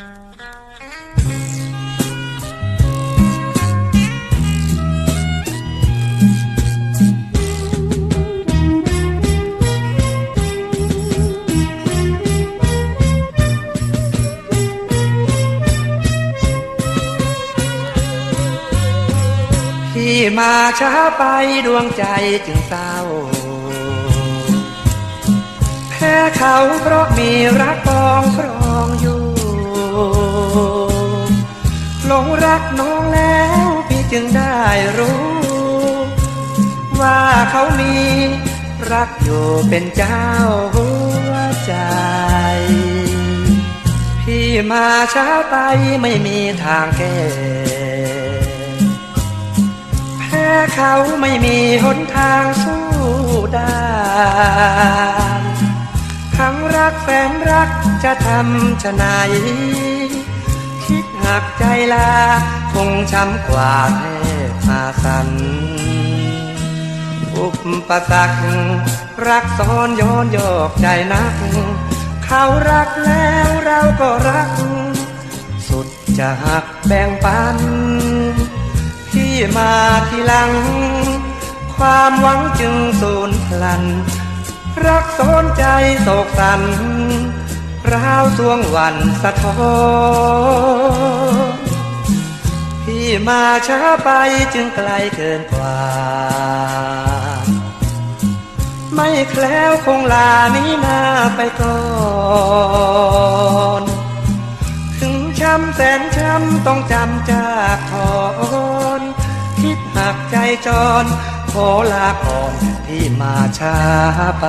ที่มาช้าไปดวงใจจึงเศร้า แพ้เขาเพราะมีรักปองครอง รักน้องแล้วพี่จึงได้รู้ ว่าเขามีรักอยู่เป็นเจ้าหัวใจ พี่มาช้าไปไม่มีทางแก้แพ้เขาไม่มีหนทางสู้ได้ทั้งรักแฟนรักจะทำชะไหนาย หักใจลา คงช้ำกว่าเทพมาสัน อุปสรรครักซ้อนย้อนโยกใจนัก เขารักแล้วเราก็รัก สุดจะหักแบ่งปัน ที่มาทีหลัง ความหวังจึงสูญพลัน รักสนใจโศกสันราวสวงวันสะท้อน มาช้าไปจึงไกลเกินกว่า ไม่แคล้วคงลานี้นาไปก่อนถึงช้ำแสนช้ำต้องจำจากทอนคิดหักใจจรขอลาก่อนที่มาช้าไป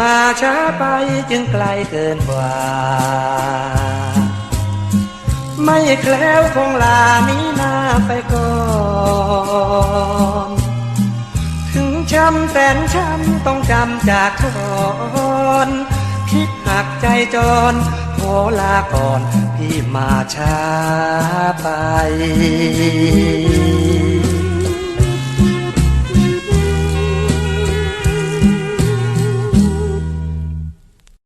มาช้าไปจึงไกลเกินกว่า ไม่แคล้วคงลานี้นาไปก่อนถึงช้ำแสนช้ำต้องจำจากทอนคิดหักใจจรขอลาก่อนพี่มาช้าไป